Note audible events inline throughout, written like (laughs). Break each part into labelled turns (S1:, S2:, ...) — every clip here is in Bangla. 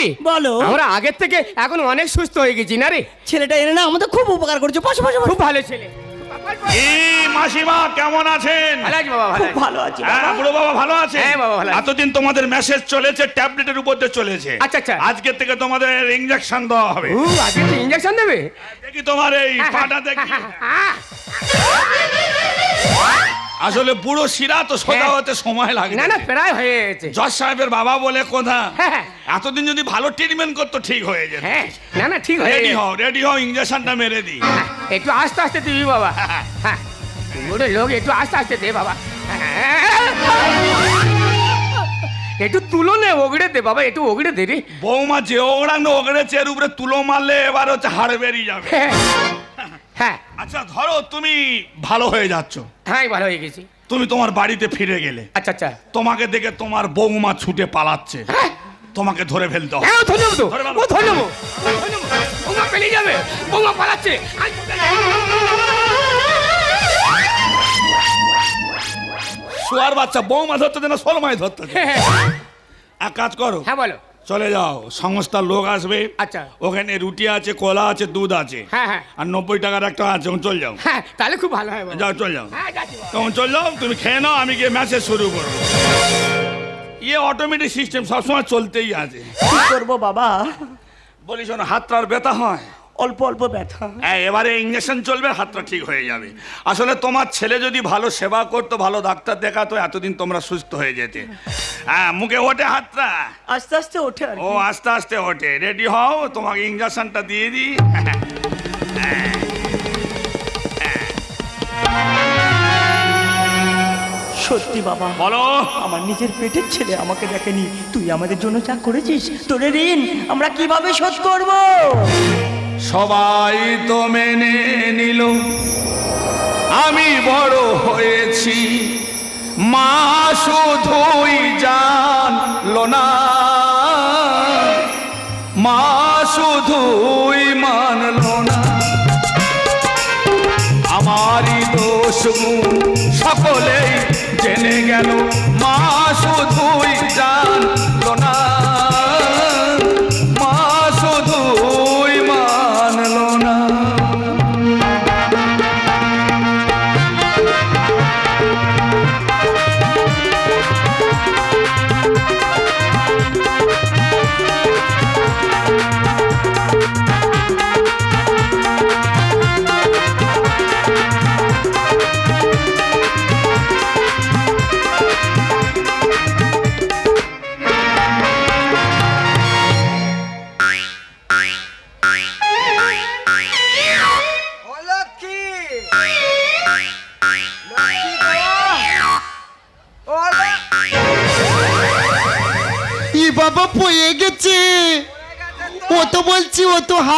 S1: বলি
S2: বলো।
S1: আমরা আগের থেকে এখন অনেক সুস্থ হয়ে গেছি না রে?
S2: ছেলেটা এনে না আমাদের খুব উপকার করেছে। বসো বসো বসো।
S1: খুব ভালো ছেলে।
S3: এই মাসিমা কেমন আছেন?
S1: ভালো ভালো আছি।
S2: আছে
S3: হ্যাঁ বুড়ো বাবা ভালো আছে?
S1: হ্যাঁ, বাবা, ভালো
S3: এতদিন তোমাদের মেসেজ চলেছে ট্যাবলেটের উপর দিয়ে চলেছে।
S1: আচ্ছা, আচ্ছা।
S3: আজকে থেকে তোমাদের ইঞ্জেকশন দেওয়া হবে।
S1: আজকে ইঞ্জেকশন দেবে?
S3: দেখি তোমার এই পাটা দেখি। (laughs) আসলে বুড়ো শিরা তো সোজা
S1: হ্যাঁ।
S3: হতে সময় লাগে
S1: না না প্রায় হয়ে গেছে।
S3: জজ সাহেবের বাবা বলে কথা।
S1: হ্যাঁ, হ্যাঁ।
S3: এতদিন যদি ভালো ট্রিটমেন্ট করতো ঠিক হয়ে যেত।
S1: না না ঠিক হয়ে
S3: রেডি হও রেডি হও ইঞ্জেকশনটা মেরে দিই।
S1: একটু আস্তে আস্তে দিবি বাবা। হ্যাঁ লোক একটু আস্তে আস্তে দে বাবা। একটু তুলো নে ওগড়ে দে বাবা একটু ওগড়ে দে রে।
S3: বৌমা যে ওড়ানো ওগড়েছে এর উপরে তুলো মারলে এবার হচ্ছে হাড় বেরিয়ে যাবে। আচ্ছা ধরো তুমি ভালো হয়ে যাচ্ছ।
S1: হ্যাঁ ভালো হয়ে গেছি।
S3: তুমি তোমার বাড়িতে ফিরে গেলে।
S1: আচ্ছা আচ্ছা।
S3: তোমাকে দেখে তোমার বৌমা ছুটে পালাচ্ছে। তোমাকে ধরে ফেলতে হবে।
S1: হ্যাঁ
S3: ধরে ভালো।
S1: ও ও ধন্যবাদ বৌমা পেলিয়ে যাবে। বৌমা পালাচ্ছে।
S3: শুয়ার বাচ্চা বৌমা ধরতে দেয় না সলমাই ধরতে দেয়।
S1: হ্যাঁ, হ্যাঁ,
S3: এক কাজ করো।
S1: হ্যাঁ বলো।
S3: চলে যাও সংস্থার লোক আসবে।
S1: আচ্ছা।
S3: ওখানে রুটি আছে কলা আছে দুধ আছে।
S1: হ্যাঁ, হ্যাঁ।
S3: আর নব্বই টাকার একটা আছে ওখানে চল যাও।
S1: হ্যাঁ তাহলে খুব ভালো হয়
S3: যাও চল যাও।
S1: হ্যাঁ।
S3: তখন চল যাও তুমি খেয়ে নাও আমি গিয়ে ম্যাসেজ শুরু করব। ইয়ে অটোমেটিক সিস্টেম সবসময় চলতেই আছে।
S2: কি করব বাবা?
S3: বলি শোনো হাতটার ব্যথা হয়।
S2: অল্প অল্প ব্যথা।
S3: হ্যাঁ এবারে ইঞ্জেকশন চলবে হাতটা ঠিক হয়ে যাবে। আসলে তোমার ছেলে যদি ভালো সেবা করতো ভালো ডাক্তার দেখাতো এতদিন তোমরা সুস্থ হয়ে যেতে। হ্যাঁ মুখে ওঠে হাতটা?
S2: আস্তে আস্তে ওঠে
S3: ও আস্তে আস্তে ওঠে। রেডি হও তোমাকে ইঞ্জেকশনটা দিয়ে দিই।
S2: সত্যি বাবা
S3: বলো।
S2: আমার নিজের পেটের ছেলে আমাকে দেখেনি। তুই আমাদের জন্য যা করেছিস তোরে ঋণ। আমরা কীভাবে শোধ করব?
S3: সবাই তো মেনে নিল। আমি বড় হয়েছি। মা শুধুই জানলো না। মা শুধুই মানলো না। আমারই দোষ সকলেই জেনে গেল। মা শুধুই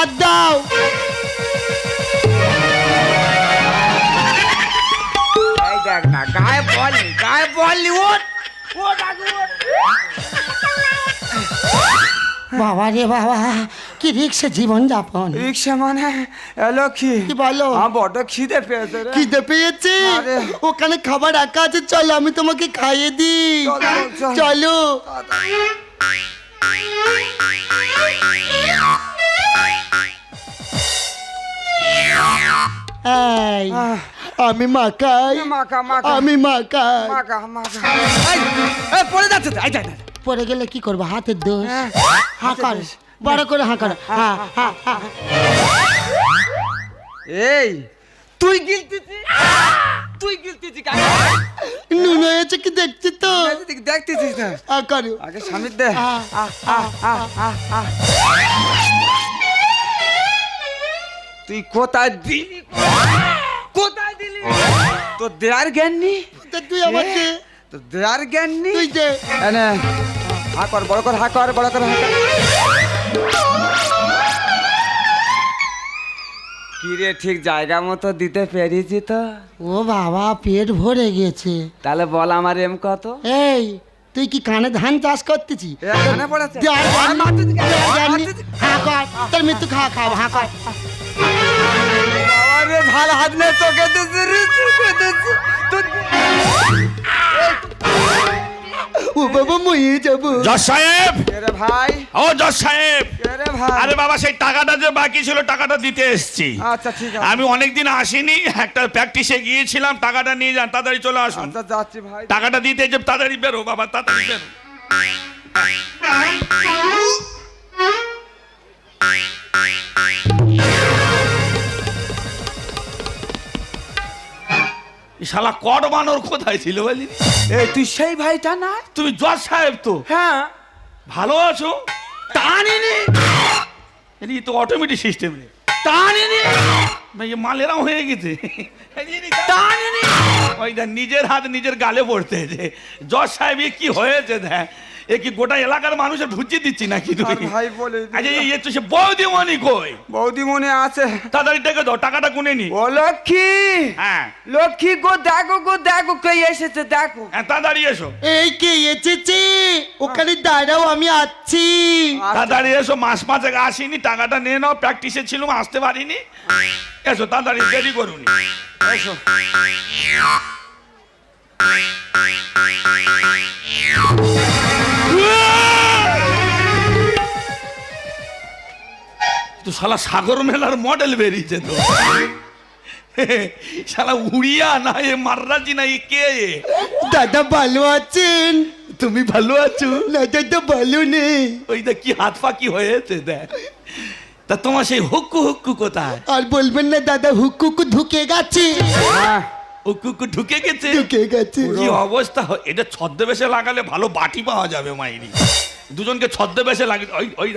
S4: হাত দাও।
S1: দেখ না গায়ে বল গায়ে বল নেই, ওঠ। ওঠ আগে ওঠ।
S4: বাবা রে বাবা কি রিক্সে জীবন যাপন।
S5: রিক্সা মানে এলো কি
S4: কি বলো?
S5: বড্ড খিদে পেয়েছে রে।
S4: খিদে পেয়েছে। ওখানে খাবার রাখা আছে চলো আমি তোমাকে খাইয়ে দিই।
S5: চলো,
S4: এই,
S5: আহ,
S4: আমি মাকাই
S5: মাখা মাখা
S4: আমি মাকাই
S5: মাখা মাখা এই, এই, পড়ে যাচ্ছে তো, এই, যা, যা, যা।
S4: গেলে কি করব? হাতের দোষ।
S5: হ্যাঁ,
S4: হা কর বড় করে হা কর। হ্যাঁ হ্যাঁ হ্যাঁ
S5: এই তুই গিলতিছি তুই গিলতিছি কাকে?
S4: নুন হয়েছে কি দেখছি তো?
S5: দেখতেছিস না আগে স্বামীর দে।
S4: আহ,
S5: আহ, আহ, আহ, আহ। তুই কোথায় দিলি? কোথায় দিলি? তোর দেয়ার জ্ঞান
S4: তা তুই আমাকে
S5: তোর দেয়ার জ্ঞান নেই
S4: তুই যে
S5: এনে হা কর বড় কর হা কর বড় কর হা কর। কি ঠিক জায়গা মতো দিতে পেরেছি তো।
S4: ও বাবা পেট ভরে গেছে।
S5: তাহলে বল আমার এম কত?
S4: এই তুই কি কানে ধান চাষ করতেছি? তোর মৃত্যু খা খা হা কর।
S5: আরে ঝাল হাত নে তোকে দিছি রে তোকে দিছি
S4: ও বাবা মরে যাব।
S3: জজ সাহেব!
S5: রে ভাই?
S3: ও জজ সাহেব!
S5: রে ভাই?
S3: আরে বাবা সেই টাকাটা যে বাকি ছিল টাকাটা দিতে এসেছি।
S5: আচ্ছা ঠিক আছে।
S3: আমি অনেকদিন আসিনি একটা প্র্যাকটিসে গিয়েছিলাম টাকাটা নিয়ে যান তাড়াতাড়ি চলে আসুন।
S5: আচ্ছা যাচ্ছি ভাই।
S3: টাকাটা দিতে যে তাড়াতাড়ি বেরো বাবা তাড়াতাড়ি বেরো। শালা কট বানর কোথায় ছিল বলি?
S5: এই তুই সেই ভাইটা না?
S3: তুমি জজ সাহেব তো।
S5: হ্যাঁ।
S3: ভালো আছো? টানিনি। এই তো অটোমেটিক সিস্টেম রে। টানিনি। ভাই এ মাল এরম হয়ে গেছে। টানিনি। ওই দেখ নিজের হাত নিজের গালে পড়তে যে জজ সাহেব এ কি হয়েছে দেখ? এ কি গোটা এলাকার মানুষের ভুজিয়ে দিচ্ছি নাকি তুই?
S5: ভাই বলে।
S3: আচ্ছা এই তো সে বৌদি মনি কই?
S5: বৌদি মনে আছে।
S3: তাড়াতাড়ি ডেকে দাও টাকাটা গুনে নি।
S5: ও লক্ষ্মী!
S3: হ্যাঁ।
S5: লক্ষ্মী গো দেখো গো দেখো কে এসেছে দেখো।
S3: হ্যাঁ তাড়াতাড়ি এসো।
S4: এই কে এসেছে? ওখানে দাঁড়াও আমি আসছি
S3: তাড়াতাড়ি এসো মাস পাঁচ আগে আসিনি টাকাটা নিয়ে নাও প্র্যাকটিসে ছিলাম আসতে পারিনি। এসো তাড়াতাড়ি দেরি করুনি।
S5: এসো।
S3: তো শালা সাগর মেলার মডেল বেরিয়েছে তো। শালা উড়িয়া না এ মাররাজি না এ কে
S4: দাদা ভালো আছেন?
S3: তুমি ভালো আছো?
S4: না দাদা ভালো নেই।
S3: ওই দেখ কি হাত পা কি হয়েছে দেখ। তা তোমার সেই হুক্কু হুক্কু কোথায়?
S4: আর বলবেন না দাদা হুকুকু ঢুকে গেছে।
S5: হ্যাঁ
S3: হুক্কু হুক্কু ঢুকে গেছে।
S4: ঢুকে গেছে।
S3: কি অবস্থা? হ- এটা ছদ্মবেশে লাগালে ভালো বাটি পাওয়া যাবে মাইরি। দুজনকে ছদ্মবেশে লাগে ওই ওই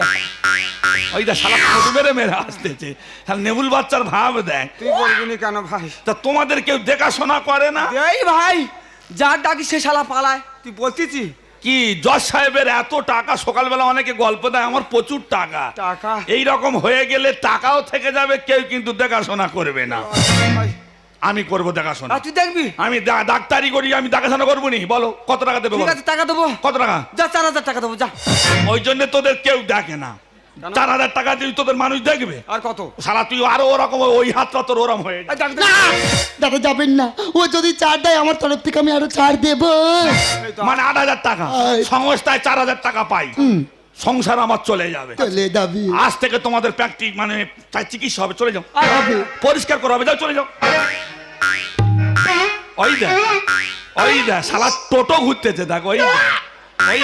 S3: ওই দেখ শালা খোদ মেরে মেরে আসতেছে। শালা নেবুল বাচ্চার ভাব দেখ।
S5: তুই বলবি নি কেন ভাই?
S3: তা তোমাদের কেউ দেখাশোনা করে না?
S5: এই ভাই যার ডাকি সে শালা পালায়। তুই বলতেছি?
S3: কি জজ সাহেবের এত টাকা সকালবেলা অনেকে গল্প দেয় আমার প্রচুর টাকা।
S5: টাকা?
S3: এই রকম হয়ে গেলে টাকাও থেকে যাবে কেউ কিন্তু দেখাশোনা করবে না।
S5: ভাই,
S3: আমি করব দেখাশোনা।
S5: আর তুই দেখবি?
S3: আমি ডা- ডাক্তারি করি আমি দেখাশোনা করব নি? বলো কত টাকা দেবে
S5: ঠিক
S3: বলো?
S5: আছে টাকা দেবো।
S3: কত টাকা?
S5: যা চার হাজার টাকা দেবো যা।
S3: ওই জন্য তোদের কেউ দেখে না। চার হাজার টাকা দিয়ে তোদের মানুষ দেখবে?
S5: আর কত?
S3: সারা তুই আরও ওরকম ওই হাতটা তোর ওরম হয়ে যায়।
S5: এই ডাক দে।
S4: না! দাদা যাবেন না। ও যদি ছাড় দেয় আমার তরফ থেকে আমি আরও ছাড় দেবো।
S3: মানে আট হাজার টাকা।
S4: আয়।
S3: সংস্থায় চার হাজার টাকা পাই। সংসার আমার চলে যাবে।
S4: চলে যাবি।
S3: আজ থেকে তোমাদের প্র্যাকটিস মানে তাই চিকিৎসা হবে চলে যাও। পরিষ্কার করা হবে যাও চলে যাও। ওই দেখ ওই দেখ শালা টোটো ঘুরতেছে দেখ ওই ওই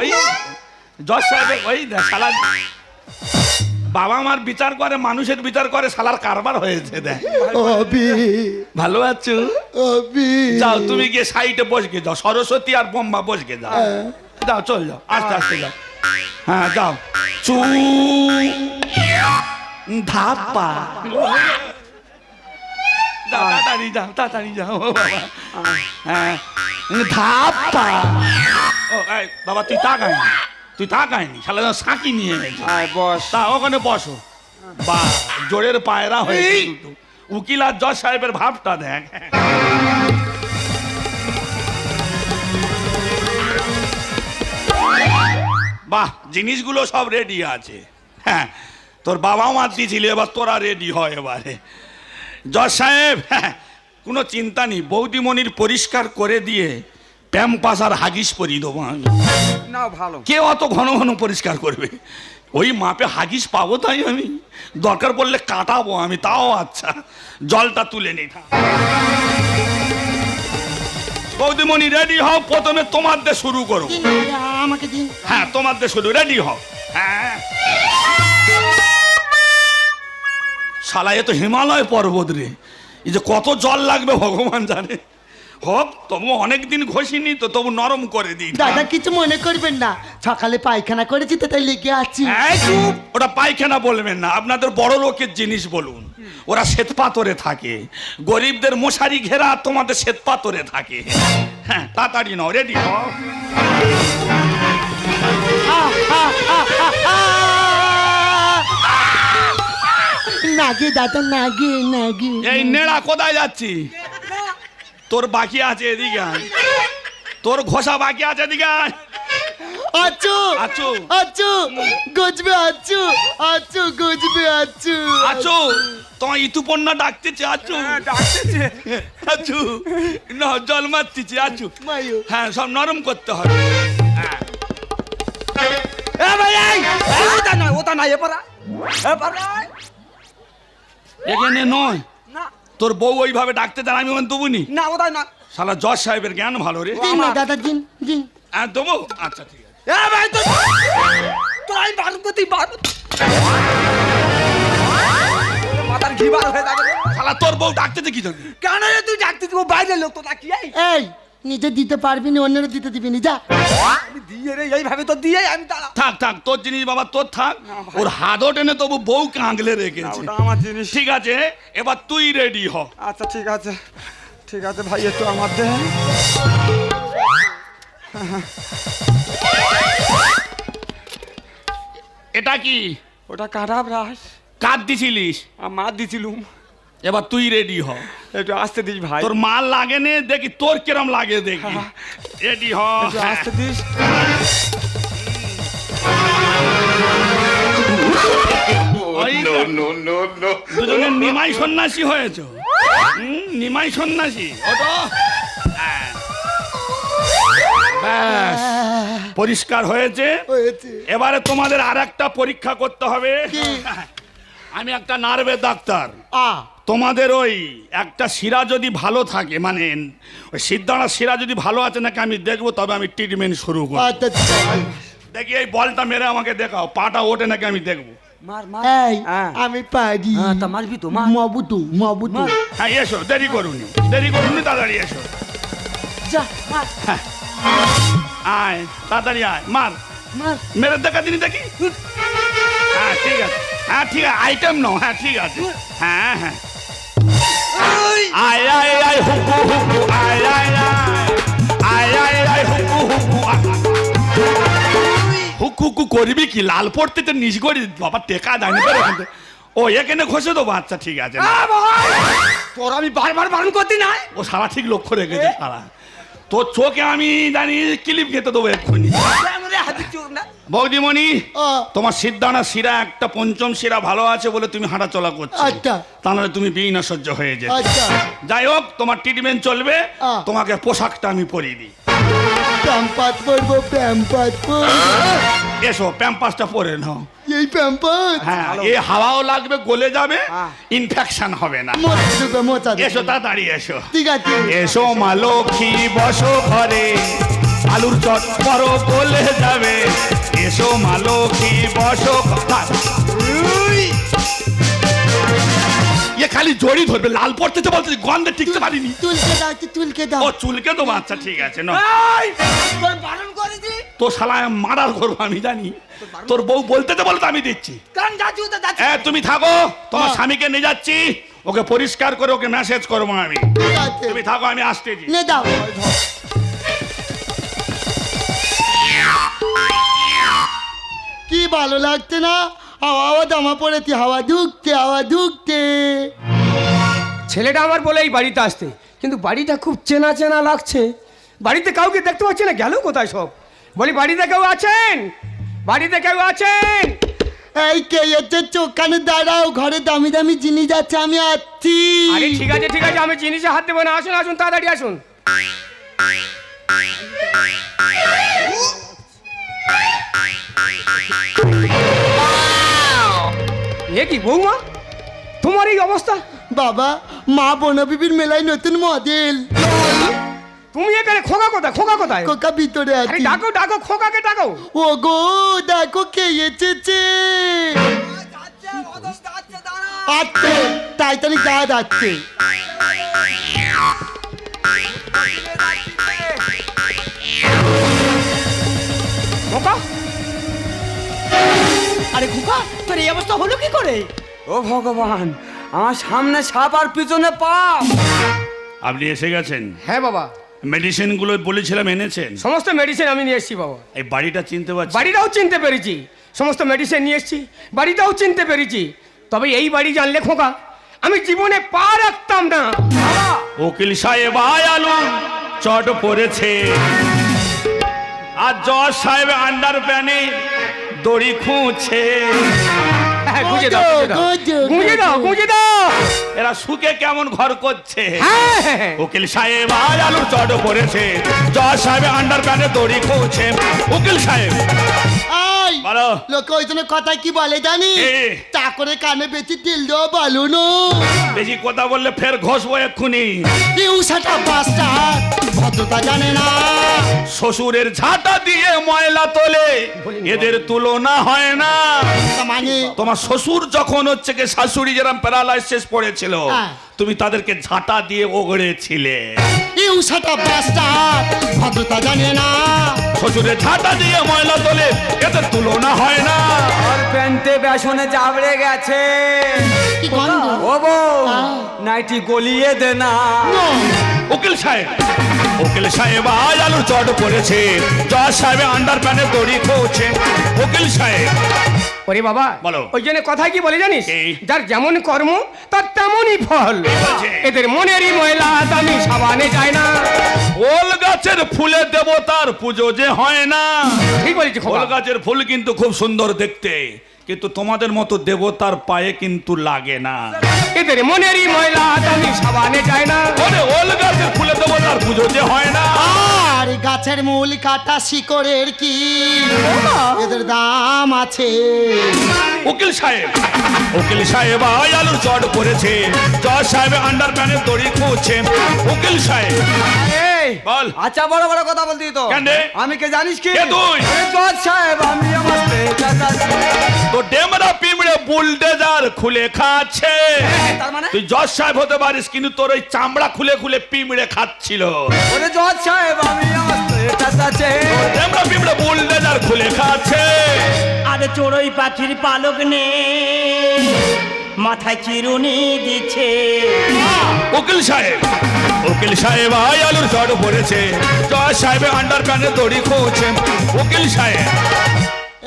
S3: ওই জজ সাহেব ওই দেখ শালা বাবা মার বিচার করে মানুষের বিচার করে শালার কারবার হয়েছে দেখ।
S4: অবি।
S3: ভালো আছো?
S4: অবি।
S3: যাও তুমি গিয়ে সাইডে বসকে যাও সরস্বতী আর বোম্বা বসকে যাও। যাও চল যাও আস্তে আস্তে যাও। হ্যাঁ যাও। চু ধাপা। যাও, তাড়াতাড়ি যাও তাড়াতাড়ি যাও বাবা। হ্যাঁ ধাপা ও বাবা তুই তাকায়নি তুই তাকায়নি শালা সাঁকি নিয়ে গেছে
S5: বস।
S3: তা ওখানে বসো। বা জোরের পায়রা দুটো উকিল আর জজ সাহেবের ভাবটা দেখ। বাহ জিনিসগুলো সব রেডি আছে। হ্যাঁ তোর বাবা মা দিয়েছিল এবার তোরা রেডি হয় এবারে। জজ সাহেব হ্যাঁ, (laughs) কোনো চিন্তা নেই বৌদিমণির পরিষ্কার করে দিয়ে প্যাম্পাস আর হাগিস পরিয়ে দেবো আমি।
S5: না ভালো।
S3: কে অত ঘন ঘন পরিষ্কার করবে? ওই মাপে হাগিস পাবো তাই আমি? দরকার পড়লে কাটাবো আমি তাও আচ্ছা। জলটা তুলে নি বৌদিমণি রেডি হও প্রথমে তোমার দিয়ে শুরু করো।
S4: আমাকে
S3: হ্যাঁ তোমার দিয়ে শুরু রেডি হও। হ্যাঁ। শালা এ তো হিমালয় পর্বত রে। এই যে কত জল লাগবে ভগবান জানে। হোক তবু অনেক দিন ঘষিনি তো তবু নরম করে দিই।
S4: দাদা কিছু মনে করবেন না। সকালে পায়খানা করেছি তো তাই লেগে আছি।
S3: এই চুপ! ওটা পায়খানা বলবেন না। আপনাদের বড় লোকের জিনিস বলুন। ওরা শ্বেত পাথরে থাকে। গরিবদের মশারি ঘেরা আর তোমাদের শ্বেত পাথরে থাকে। হ্যাঁ তাড়াতাড়ি নাও রেডি হও
S4: নাগে দাদা নাগে নাগে।
S3: এই নেড়া কোথায় যাচ্ছি? তোর বাকি আছে এদিকে। তোর ঘষা বাকি আছে এদিকে।
S4: আচ্ছু
S3: আচ্ছু।
S4: আচ্ছু গজবে আচ্ছু আচ্ছু গজবে আচ্ছু।
S3: আচু তোমার ইতুপন্না ডাকতেছে আচু
S5: হ্যাঁ, ডাকতেছে।
S3: আচু না জল মারতেছে আচু
S4: মায়ু।
S3: হ্যাঁ সব নরম করতে হবে। এ হ্যাঁ
S6: ওটা নয় ওটা নয় এপারা এপারায়
S3: এখানে নয়।
S6: না।
S3: তোর বউ ওইভাবে ডাকতে চান আমি ওখানে দেবো নি
S6: না ওটাই না
S3: শালা জজ সাহেবের জ্ঞান ভালো রে।
S4: দিন না দাদা দিন দিন
S3: হ্যাঁ দেবো? আচ্ছা ঠিক আছে।
S6: এ ভাই তো তোর আমি বারণ করতেই পারব মাথার ঘি বার হয়ে যাবে।
S3: শালা তোর বউ ডাকতে কি জন্য
S6: কেন রে তুই ডাকতে দিব বাইরের লোক তো ডাকি এই
S4: নিজে দিতে পারবি না অন্যরা দিতে দিবি নি যা।
S6: আমি দিয়ে রে এইভাবে তো দিয়ে আমি দাঁড়া।
S3: থাক থাক তোর জিনিস বাবা তোর থাক। ওর হাতও টেনে তবু বউ কাঁগলে রেখেছে।
S6: ওটা আমার জিনিস।
S3: ঠিক আছে এবার তুই রেডি হ।
S6: আচ্ছা ঠিক আছে। ঠিক আছে ভাই একটু আমার দে।
S3: এটা কি?
S6: ওটা কাটা ব্রাশ?
S3: কাট দিছিলিস?
S6: আমার দিছিলুম।
S3: এবার তুই রেডি হ।
S6: একটু আসতে দিস ভাই।
S3: তোর মাল লাগে নে দেখি তোর কিরম লাগে দেখি। রেডি হ।
S6: আসতে দিস।
S3: দুজনে নিমাই সন্ন্যাসী হয়েছ। হুম, নিমাই সন্ন্যাসী। ওটো হ্যাঁ। ব্যাস পরিষ্কার হয়েছে।
S4: হয়েছে।
S3: এবারে তোমাদের আর একটা পরীক্ষা করতে হবে। আমি একটা নার্ভের ডাক্তার।
S4: আ।
S3: তোমাদের ওই একটা শিরা যদি ভালো থাকে মানে ওই সিদ্ধারা শিরা যদি ভালো আছে নাকি আমি দেখব তবে আমি ট্রিটমেন্ট শুরু করব।
S4: আচ্ছা আছে।
S3: দেখি এই বলটা মেরে আমাকে দেখাও পাটা ওঠে নাকি আমি দেখব।
S6: মার মার।
S4: এই
S6: হ্যাঁ।
S4: আমি পারি।
S6: হ্যাঁ, তা মারবি তো,
S4: মবুতু মবুতু
S3: হ্যাঁ এসো দেরি করুনি দেরি করুনি তাড়াতাড়ি এসো।
S6: যা
S3: আয় তাড়াতাড়ি আয় মার।
S6: মার।
S3: মেরে দেখা দিনি দেখি? হ্যাঁ ঠিক আছে। হ্যাঁ ঠিক আছে আইটেম নো হ্যাঁ ঠিক আছে। হ্যাঁ হ্যাঁ। আয় আয় আয় হুকু হুকু আয় আয় আয় আয় আয় আয় হুকু হুকু হুকু হুকু করবি কি? লাল পড়তে তো নিজ করি। বাবা টেকা দেয়নি। ও এখানে ঘষে দেবো? আচ্ছা ঠিক আছে!
S6: তোর আমি বারবার বারণ করতে নাই
S3: ও সারা ঠিক লক্ষ্য রেখেছে সারা। তোর চোখে আমি জানি ক্লিপ খেতে দেবো এক্ষুনি।
S6: হাতে চোখ না?
S3: বৌদিমণি তোমার সিদ্ধানা শিরা একটা পঞ্চম শিরা ভালো আছে বলে তুমি হাঁটা চলা করছ।
S4: আচ্ছা।
S3: তাহলে তুমি বিনা সহ্য হয়ে যেতে।
S4: আচ্ছা।
S3: যাই হোক তোমার ট্রিটমেন্ট চলবে তোমাকে পোশাকটা আমি পরিয়ে দিই।
S4: প্যাম্পাস পরবো প্যাম্পাস
S3: এসো প্যাম্পাসটা পরে নাও।
S4: এই প্যাম্পাস?
S3: হ্যাঁ এ হাওয়াও লাগবে গলে যাবে। ইনফেকশন হবে না। এসো তাড়াতাড়ি এসো।
S4: ঠিক আছে।
S3: এসো মা লক্ষ্মী বসো ঘরে আলুর চট করো বলে যাবে। এসো মা লক্ষ্মী বসো। এ খালি জড়ি ধরবে লাল পড়তেছে বলতে গন্ধে টিকতে পারিনি।
S4: তুলকে দাও একটু তুলকে দাও।
S3: ও চুলকে তো বাচ্চা ঠিক আছে না।
S6: এই! তোর বারণ করেছি?
S3: তো শালা মারার করব আমি জানি। তোর বউ বলতে তো বলতে আমি দিচ্ছি।
S6: কারণ যাচ্ছি তো যাচ্ছি
S3: হ্যাঁ তুমি থাকো তোমার
S4: হ্যাঁ।
S3: স্বামীকে নিয়ে যাচ্ছি ওকে পরিষ্কার করে ওকে মেসেজ করব আমি। তুমি থাকো আমি আসতেছি।
S4: নে দাও। কি ভালো লাগছে না? হাওয়া দামা পড়েছে হাওয়া ঢুকছে হাওয়া ঢুকছে
S1: ছেলেটা আমার বলে এই বাড়িতে আসতে কিন্তু বাড়িটা খুব চেনা চেনা লাগছে। বাড়িতে কাউকে দেখতে পাচ্ছি না গেল কোথায় সব? বলি বাড়িতে কেউ আছেন? বাড়িতে কেউ আছেন?
S4: এই কে এসে চোখানে দাঁড়াও ঘরে দামি দামি জিনিস আছে আমি আসছি।
S1: আরে ঠিক আছে ঠিক আছে আমি জিনিসে হাত দেবো না আসুন আসুন তাড়াতাড়ি আসুন। এ কি বৌমা? তোমার এই অবস্থা?
S4: বাবা মা বনবিবির মেলায় নতুন মডেল।
S1: তুমি এখানে খোকা কোথায়? খোকা কোথায়?
S4: কোকা ভিতরে আছে।
S1: ডাকো ডাকো খোকাকে ডাকো।
S4: ও গো দেখো কে এসেছে।
S6: দাঁড়া
S4: টাইটানিক যা যাচ্ছে
S2: করে?
S6: ও ভগবান আমার সামনে সাপ আর পিছনে পাপ
S3: আপনি এসে গেছেন।
S1: হ্যাঁ বাবা।
S3: মেডিসিনগুলো বলেছিলাম এনেছেন।
S1: সমস্ত মেডিসিন আমি নিয়ে এসেছি বাবা।
S3: এই বাড়িটা চিনতে পারছি।
S1: বাড়িটাও চিনতে পেরেছি। সমস্ত মেডিসিন নিয়ে এসেছি। বাড়িটাও চিনতে পেরেছি। তবে এই বাড়ি জানলে খোকা আমি জীবনে পা রাখতাম না।
S3: উকিল সাহেব আয় আলু চট পড়েছে। আর জজ সাহেব আন্ডার প্যানে দড়ি খুঁজছে।
S1: হ্যাঁ, গুঁজে দাও গুঁজে দাও।
S4: গুঁজে
S1: দাও
S4: গুঁজে।
S1: দাও।
S3: এরা সুখে কেমন ঘর করছে?
S1: হ্যাঁ।
S3: উকিল সাহেব আয় আলু চট পড়েছে জজ সাহেব আন্ডার প্যানে দড়ি খুঁজছে উকিল সাহেব। বলো।
S4: লোকে ওই জন্য কথায় কি বলে জানি? চা করে কানে বেশি তেল দেওয়া ভালো না
S3: বেশি কথা বললে ফের ঘষবো এক্ষুনি।
S4: ইউ সেটা বাস্টার জানে না।
S3: শ্বশুরের ঝাঁটা দিয়ে ময়লা তোলে এদের তুলনা হয় না।
S4: মানে?
S3: তোমার শ্বশুর যখন হচ্ছে কি শাশুড়ি যেরকম প্যারালাইসিস পড়েছিল
S4: হ্যাঁ।
S3: তুমি তাদেরকে ঝাঁটা দিয়ে ওগড়েছিলে।
S4: ইউ সেটা ভদ্রতা জানে না।
S3: শ্বশুরের ঝাঁটা দিয়ে ময়লা তোলে এদের তুলনা হয় না।
S5: আর প্যান্টে বেসনে চাবড়ে গেছে।
S4: কি গন্ধ?
S5: ও বউ। নাইটি গলিয়ে দে না।
S3: উকিল সাহেব উকিল সাহেব আজ আলুর চট পড়েছে জজ সাহেব আন্ডার প্যানে দড়ি খোঁছে উকিল সাহেব
S1: ওরে বাবা
S3: বলো।
S1: ওই জন্য কথা কি বলে জানিস? যার যেমন কর্ম তার তেমনই ফল। এদের মনেরই ময়লা দামি সাবানে যায় না।
S3: ওল গাছের ফুলে দেবতার পুজো যে হয় না।
S1: ঠিক বলেছি ফুল
S3: ওল গাছের ফুল কিন্তু খুব সুন্দর দেখতে। কিন্তু তোমাদের মতো দেবতার পায়ে কিন্তু লাগে না।
S1: এদের মনেরই ময়লা দামি সাবানে যায় না।
S3: ওরে ওল গাছের ফুলে দেবতার পুজো যে হয় না।
S4: আর গাছের মূল কাটা শিকড়ের কি? এদের দাম আছে।
S3: উকিল সাহেব উকিল সাহেব আজ আলুর চট পড়েছে জজ সাহেব আন্ডার প্যানে দড়ি খুঁজছে। উকিল সাহেব। বল।
S5: আচ্ছা বড় বড় কথা বলতি তো। আমি কে জানিস কি?
S3: তুই?
S5: আরে জজ সাহেব আমি আমার
S3: তো ডেমরা পিমড়ে বুলডেজার খুলে খাচ্ছে।
S5: তার মানে?
S3: তুই জজ সাহেব হতে পারিস কিন্তু তোর ওই চামড়া খুলে খুলে পিমড়ে খাচ্ছিল।
S5: ওরে জজ সাহেব আমি আমার
S3: ডেমরা পিমড়ে বুলডেজার খুলে খাচ্ছে।
S2: আরে চড়ুই পাখির পালক নে। মাথায় চিরুনি দিচ্ছে।
S3: উকিল সাহেব উকিল সাহেব আই আলুর চড় পড়েছে। জজ সাহেব আন্ডার প্যানে দড়ি খোঁজছে। উকিল সাহেব।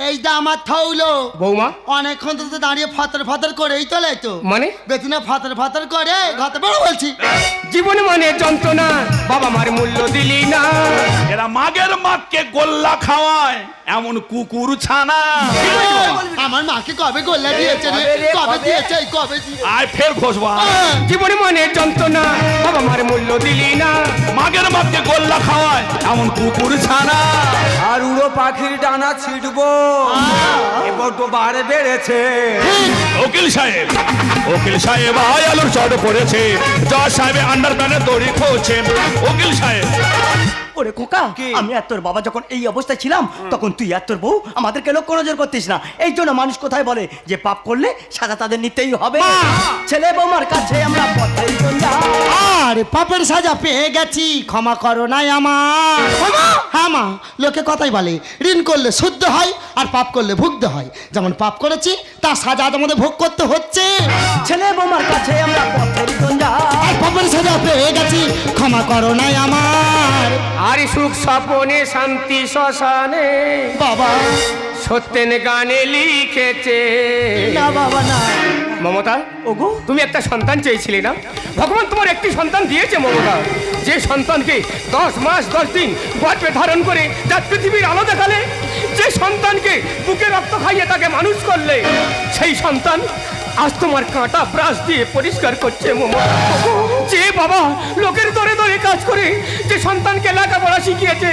S4: এই যে আমার থৌলো
S1: বৌমা?
S4: অনেকক্ষণ তো দাঁড়িয়ে ফাতর ফাতর করেই তোলে তো।
S1: মানে?
S4: বেতনে ফাতর ফাতর করে ঘতে বড় বলছি।
S1: জীবন মানে যন্ত্রণা। বাবা মার মূল্য দিলি না।
S3: মাগের মাকে গোল্লা খাওয়ায় এমন কুকুর ছানা।
S4: আমার মাকে কবে গোল্লা দিয়েছে রে?
S5: কবে?
S4: দিয়েছে কবে
S3: আয় ফের খোঁজবা
S4: আহ,
S1: জীবন মানে যন্ত্রণা বাবা মার মূল্য দিলি না।
S3: মাগের মাকে গোল্লা খাওয়ায় এমন কুকুর ছানা।
S5: আর উড়ো পাখির ডানা ছিটবো এবার তো বাড়ে বেড়েছে।
S3: ওকিল সাহেব ওকিল সাহেব আই আলুর চড় পড়েছে। জজ সাহেব আন্ডার প্যানে দড়ি খোঁজছে ওকিল সাহেব
S2: ওরে খোকা আমি আর তোর বাবা যখন এই অবস্থায় ছিলাম তখন তুই আর তোর বউ আমাদেরকে লক্ষ্য নজর করতিস না। এই জন্য মানুষ কোথায় বলে যে পাপ করলে সাজা তাদের নিতেই হবে। ছেলে বৌমার কাছে আমরা
S4: আর পাপের সাজা পেয়ে গেছি ক্ষমা করো নাই আমার। ক্ষমা? মা লোকে কথাই বলে ঋণ করলে শুদ্ধ হয় আর পাপ করলে ভুগতে হয়। যেমন পাপ করেছি তার সাজা আজ আমাদের ভোগ করতে হচ্ছে।
S2: ছেলে বোমার কাছে আমরা
S4: আর পাপের সাজা পেয়ে গেছি ক্ষমা করো নাই আমার।
S1: আর সুখ স্বপনে শান্তি শ্মশানে।
S4: বাবা।
S1: সত্যেন গানে লিখেছে।
S4: না বাবা না।
S1: মমতা
S2: ওগো।
S1: তুমি একটা সন্তান চেয়েছিলে না? ভগবান তোমার একটি সন্তান দিয়েছে মমতা। যে সন্তানকে দশ মাস দশ দিন গর্ভে ধারণ করে তার পৃথিবীর আলো দেখালে যে সন্তানকে বুকে রক্ত খাইয়ে তাকে মানুষ করলে সেই সন্তান আজ তোমার কাঁটা ব্রাশ দিয়ে পরিষ্কার করছে মমতা। যে বাবা লোকের দরে দরে কাজ করে যে সন্তানকে লেখাপড়া শিখিয়েছে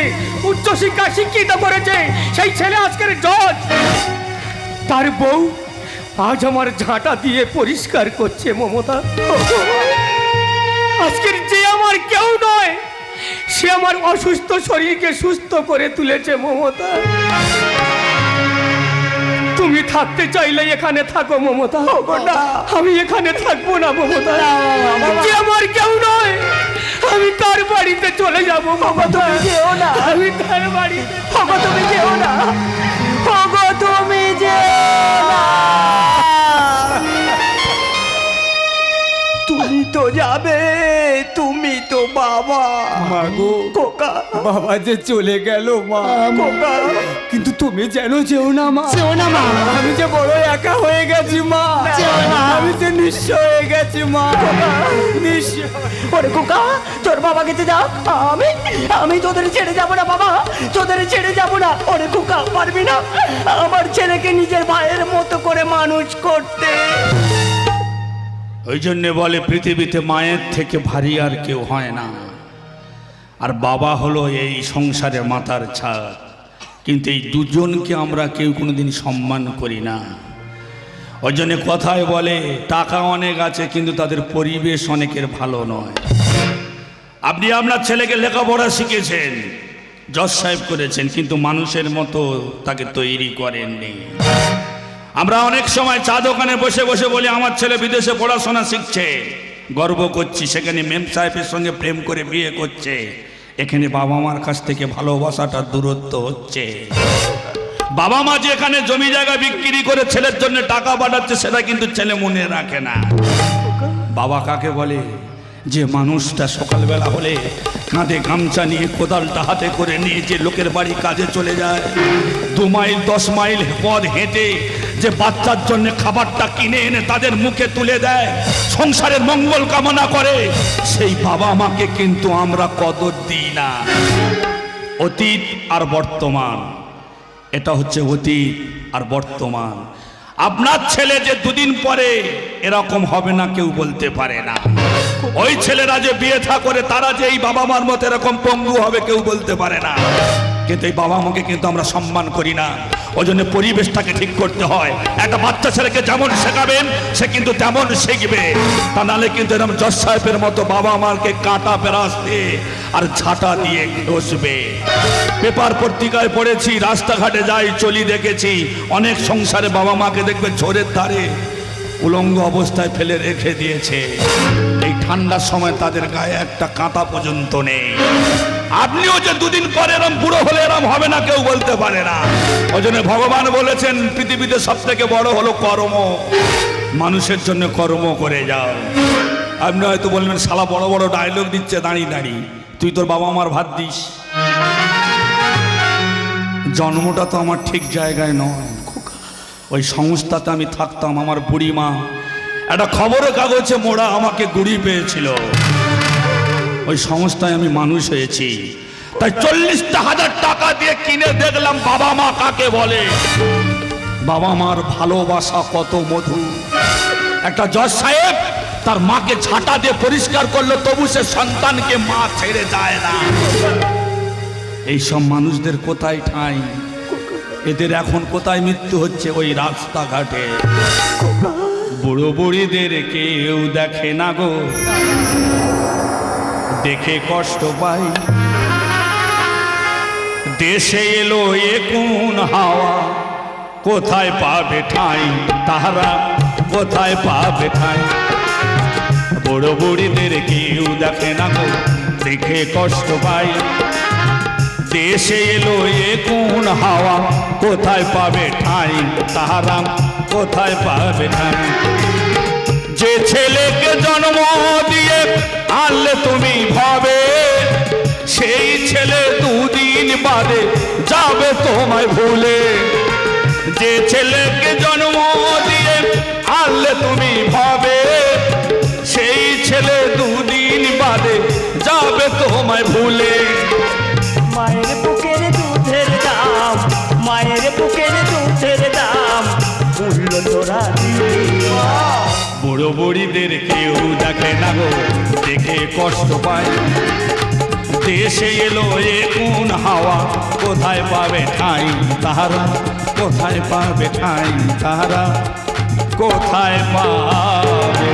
S1: উচ্চশিক্ষা শিক্ষিত করেছে সেই ছেলে আজকের জজ। তার বউ আজ আমার ঝাঁটা দিয়ে পরিষ্কার করছে মমতা। আজকের যে আমার কেউ নয় সে আমার অসুস্থ শরীরকে সুস্থ করে তুলেছে মমতা। তুমি থাকতে চাইলে এখানে থাকো মমতা। আমি এখানে থাকব না মমতা। যে আমার কেউ নয় আমি তার বাড়িতে চলে যাব মমতা।
S2: যেও না।
S1: আমি তার বাড়িতে
S2: যেও তুমি যেও না। (laughs) তুমি তো যাবে তুমি তো বাবা।
S5: মাগো
S2: কোকা
S5: বাবা যে চলে গেল মা।
S2: কোকা
S5: কিন্তু তুমি যেন যেও না মা।
S4: সেও না মা।
S5: আমি যে বড় একা হয়ে গেছি মা।
S4: যেও না।
S5: আমি যে নিঃস্ব হয়ে গেছি মা। নিঃস্ব।
S2: ওরে কোকা তোর বাবাকে যে। যাও আমি আমি তোদের ছেড়ে যাব না বাবা। তোদের ছেড়ে যাব না। ওরে কোকা পারবি না? আমার ছেলেকে নিজের ভাইয়ের মতো করে মানুষ করতে।
S3: ওই জন্যে বলে, পৃথিবীতে মায়ের থেকে ভারী আর কেউ হয় না। আর বাবা হলো এই সংসারে মাথার ছাদ। কিন্তু এই দুজনকে আমরা কেউ কোনোদিন সম্মান করি না। ওই জন্য কথায় বলে, টাকা অনেক আছে, কিন্তু তাদের পরিবেশ অনেকের ভালো নয়। আপনি আপনার ছেলেকে লেখাপড়া শিখেছেন, জজ সাহেব করেছেন, কিন্তু মানুষের মতো তাকে তৈরি করেননি। আমরা অনেক সময় চা দোকানে বসে বসে বলি, আমার ছেলে বিদেশে পড়াশোনা শিখছে, গর্ব করছি। সেখানে মেম সাহেবের সঙ্গে প্রেম করে বিয়ে করছে। এখানে বাবা মার কাছ থেকে ভালোবাসাটা দূরত্ব হচ্ছে। বাবা মা যেখানে জমি জায়গা বিক্রি করে ছেলের জন্য টাকা পাঠাচ্ছে, সেটা কিন্তু ছেলে মনে রাখে না। বাবা কাকে বলে? যে মানুষটা সকালবেলা হলে কাঁধে গামছা নিয়ে কোদালটা হাতে করে নিয়ে যে লোকের বাড়ি কাজে চলে যায়। দু মাইল, দশ মাইল পথ হেঁটে যে বাচ্চার জন্য খাবারটা কিনে এনে তাদের মুখে তুলে দেয়, সংসারের মঙ্গল কামনা করে, সেই বাবা মাকে কিন্তু আমরা কদর দিই না। অতীত আর বর্তমান, এটা হচ্ছে অতীত আর বর্তমান। আপনার ছেলে যে দুদিন পরে এরকম হবে না, কেউ বলতে পারে না। ওই ছেলেরা যে বিয়ে থা করে, তারা যে এই বাবা মার মতো এরকম পঙ্গু হবে কেউ বলতে পারে না। কিন্তু এই বাবা মাকে কিন্তু আমরা সম্মান করি না। ওই জন্য পরিবেশটাকে ঠিক করতে হয়। একটা বাচ্চা ছেলেকে যেমন শেখাবেন, সে কিন্তু তেমন শিখবে। তা নাহলে কিন্তু এরকম জজ সাহেবের মতো বাবা মাকে কাটা পেরাস দিয়ে আর ঝাঁটা দিয়ে বসবে পেপার পত্রিকায় পড়েছি, রাস্তাঘাটে যাই, চলি দেখেছি। অনেক সংসারে বাবা মাকে দেখবে ঝোরের ধারে উলঙ্গ অবস্থায় ফেলে রেখে দিয়েছে। ঠান্ডার সময় তাদের গায়ে একটা কাঁটা পর্যন্ত নেই। আপনিও যে দুদিন পরে এরম বুড়ো হলে এরম হবে না, কেউ বলতে পারে না। ওই জন্য ভগবান বলেছেন, পৃথিবীতে সব থেকে বড় হলো কর্ম। মানুষের জন্য কর্ম করে যাও। আপনি হয়তো বললেন, শালা বড় বড় ডায়লগ দিচ্ছে, দাঁড়িয়ে দাঁড়িয়ে। তুই তোর বাবা মার ভাত দিস। জন্মটা তো আমার ঠিক জায়গায় নয়। ওই সংস্থাতে আমি থাকতাম, আমার বুড়ি মা একটা খবরের কাগজে মোড়া আমাকে গুড়ি পেয়েছিল। ওই সংস্থায় আমি মানুষ হয়েছি। তাই চল্লিশটা হাজার টাকা দিয়ে কিনে দেখলাম বাবা মা কাকে বলে। বাবা মার ভালোবাসা কত মধু। একটা জজ সাহেব তার মাকে ঝাঁটা দিয়ে পরিষ্কার করল, তবু সে সন্তানকে মা ছেড়ে যায় না। এইসব মানুষদের কোথায় ঠাঁই? এদের এখন কোথায় মৃত্যু হচ্ছে? ওই রাস্তাঘাটে। বুড়ো বুড়িদের কেউ দেখে না গো। দেখে কষ্ট পাই। দেশে এলো এ কোন হাওয়া? কোথায় পাবে ঠাঁই তাহারা? কোথায় পাবে ঠাঁই বুড়ো বুড়িদের কেউ দেখে না গো। দেখে কষ্ট পাই। দেশে এলো এ কোন হাওয়া? কোথায় পাবে ঠাঁই তাহারা? কোথায় পাবে না? যে ছেলেকে জন্ম দিয়ে আনলে তুমি ভাবে, সেই ছেলে দুদিন বাদে যাবে তোমায় ভুলে। যে ছেলেকে জন্ম দিয়ে আনলে তুমি ভাবে, সেই ছেলে দুদিন বাদে যাবে তোমায় ভুলে। বুড়ো বুড়িদের কেউ দেখে না গো, দেখে কষ্ট পায়। দেশে এলো এ কোন হাওয়া, কোথায় পাবে ঠাঁই তাহারা? কোথায় পাবে ঠাঁই তাহারা? কোথায় পাবে